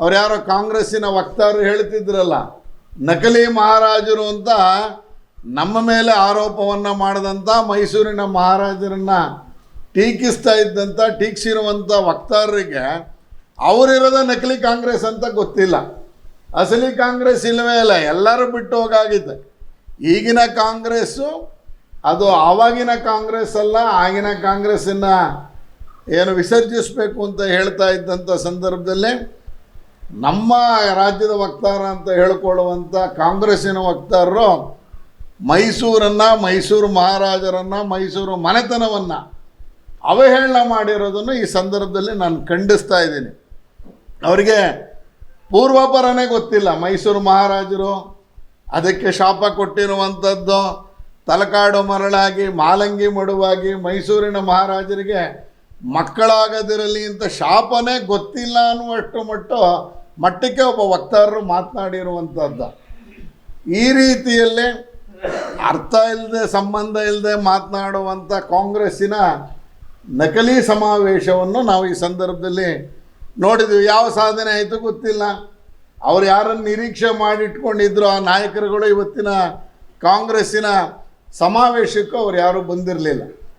ಅವ್ರು ಯಾರೋ ಕಾಂಗ್ರೆಸ್ಸಿನ ವಕ್ತಾರರು ಹೇಳ್ತಿದ್ರಲ್ಲ, ನಕಲಿ ಮಹಾರಾಜರು ಅಂತ ನಮ್ಮ ಮೇಲೆ ಆರೋಪವನ್ನು ಮಾಡಿದಂಥ ಮೈಸೂರಿನ ಮಹಾರಾಜರನ್ನು ಟೀಕಿಸ್ತಾ ಇದ್ದಂಥ ಟೀಕ್ಸಿರುವಂಥ ವಕ್ತಾರರಿಗೆ ಅವರಿರೋದ ನಕಲಿ ಕಾಂಗ್ರೆಸ್ ಅಂತ ಗೊತ್ತಿಲ್ಲ. ಅಸಲಿ ಕಾಂಗ್ರೆಸ್ ಇಲ್ಲವೇ ಇಲ್ಲ, ಎಲ್ಲರೂ ಬಿಟ್ಟು ಹೋಗಾಗಿದೆ. ಈಗಿನ ಕಾಂಗ್ರೆಸ್ಸು ಅದು ಆವಾಗಿನ ಕಾಂಗ್ರೆಸ್ ಅಲ್ಲ, ಆಗಿನ ಕಾಂಗ್ರೆಸ್ಸನ್ನು ಏನು ವಿಸರ್ಜಿಸಬೇಕು ಅಂತ ಹೇಳ್ತಾ ಇದ್ದಂಥ ಸಂದರ್ಭದಲ್ಲಿ ನಮ್ಮ ರಾಜ್ಯದ ವಕ್ತಾರ ಅಂತ ಹೇಳ್ಕೊಳ್ಳುವಂಥ ಕಾಂಗ್ರೆಸ್ಸಿನ ವಕ್ತಾರರು ಮೈಸೂರನ್ನು, ಮೈಸೂರು ಮಹಾರಾಜರನ್ನು, ಮೈಸೂರು ಮನೆತನವನ್ನು ಅವಹೇಳನ ಮಾಡಿರೋದನ್ನು ಈ ಸಂದರ್ಭದಲ್ಲಿ ನಾನು ಖಂಡಿಸ್ತಾ ಇದ್ದೀನಿ. ಅವರಿಗೆ ಪೂರ್ವಾಪರನೇ ಗೊತ್ತಿಲ್ಲ. ಮೈಸೂರು ಮಹಾರಾಜರು ಅದಕ್ಕೆ ಶಾಪ ಕೊಟ್ಟಿರುವಂಥದ್ದು ತಲಕಾಡು ಮರಳಾಗಿ, ಮಾಲಂಗಿ ಮಡುವಾಗಿ ಮೈಸೂರಿನ ಮಹಾರಾಜರಿಗೆ ಮಕ್ಕಳಾಗದಿರಲಿ ಅಂತ ಶಾಪನೇ ಗೊತ್ತಿಲ್ಲ ಅನ್ನುವಷ್ಟು ಮಟ್ಟ ಮಟ್ಟಕ್ಕೆ ಒಬ್ಬ ವಕ್ತಾರರು ಮಾತನಾಡಿರುವಂಥದ್ದು ಈ ರೀತಿಯಲ್ಲೇ ಅರ್ಥ ಇಲ್ಲದೆ ಸಂಬಂಧ ಇಲ್ಲದೆ ಮಾತನಾಡುವಂಥ ಕಾಂಗ್ರೆಸ್ಸಿನ ನಕಲಿ ಸಮಾವೇಶವನ್ನು ನಾವು ಈ ಸಂದರ್ಭದಲ್ಲಿ ನೋಡಿದ್ವಿ. ಯಾವ ಸಾಧನೆ ಆಯಿತು ಗೊತ್ತಿಲ್ಲ. ಅವ್ರು ಯಾರನ್ನು ನಿರೀಕ್ಷೆ ಮಾಡಿಟ್ಕೊಂಡಿದ್ರು, ಆ ನಾಯಕರುಗಳು ಇವತ್ತಿನ ಕಾಂಗ್ರೆಸ್ಸಿನ ಸಮಾವೇಶಕ್ಕೂ ಅವ್ರು ಯಾರೂ ಬಂದಿರಲಿಲ್ಲ.